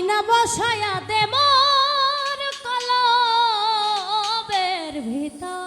আইনা বসায়া দে মোর কলবের ভিতর।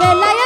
বেলায়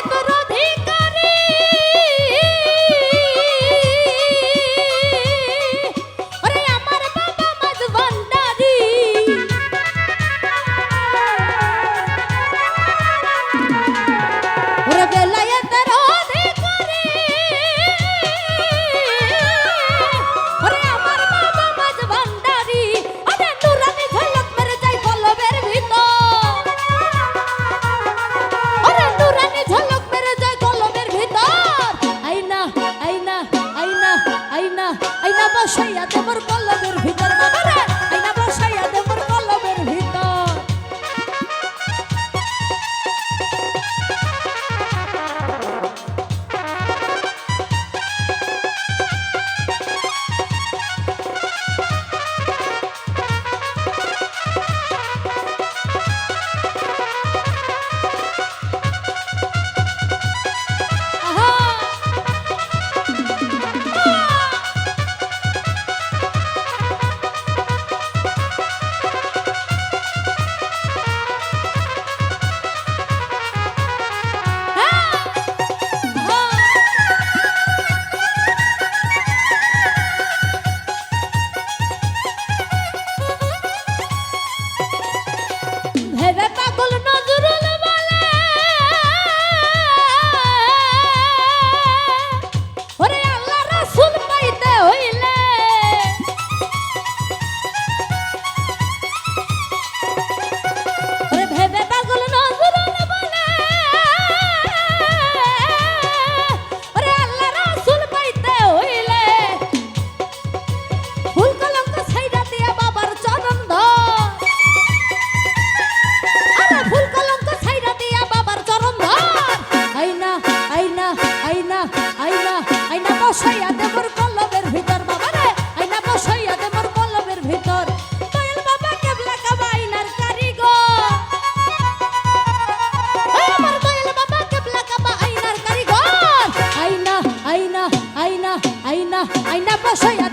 soy